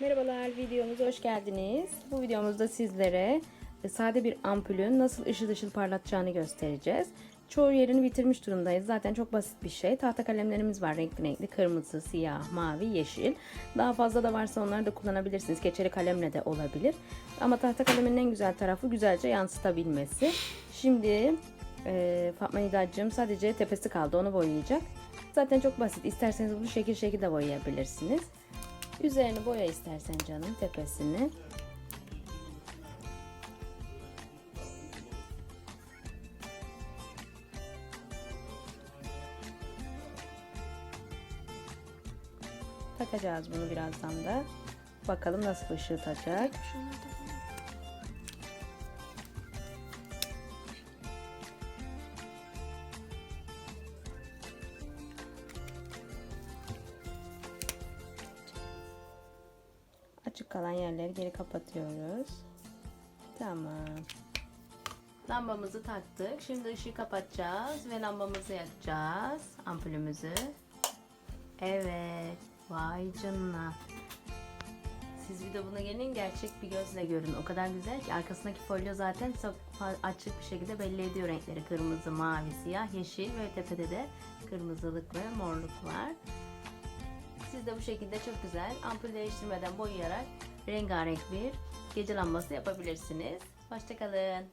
Merhabalar videomuza hoş geldiniz. Bu videomuzda sizlere e, sade bir ampulün nasıl ışıl ışıl parlatacağını göstereceğiz. Çoğu yerini bitirmiş durumdayız. Zaten çok basit bir şey. Tahta kalemlerimiz var renkli renkli. Kırmızı, siyah, mavi, yeşil. Daha fazla da varsa onları da kullanabilirsiniz. Keçeli kalemle de olabilir. Ama tahta kalemin en güzel tarafı güzelce yansıtabilmesi. Şimdi e, Fatma Nidacığım sadece tepesi kaldı. Onu boyayacak. Zaten çok basit. İsterseniz bunu şekil şekil de boyayabilirsiniz. Üzerini boya istersen canım tepesini. Takacağız bunu birazdan da. Bakalım nasıl ışıltacak. Açık kalan yerleri geri kapatıyoruz. Tamam. Lambamızı taktık. Şimdi ışığı kapatacağız ve lambamızı yakacağız. Ampulümüzü. Evet. Vay canına. Siz bir de buna gelin gerçek bir gözle görün. O kadar güzel ki arkasındaki folyo zaten çok açık bir şekilde belli ediyor renkleri. Kırmızı, mavi, siyah, yeşil ve tepede de kırmızılık ve morluk var. De bu şekilde çok güzel ampul değiştirmeden boyayarak rengarenk bir gece lambası yapabilirsiniz. Hoşçakalın.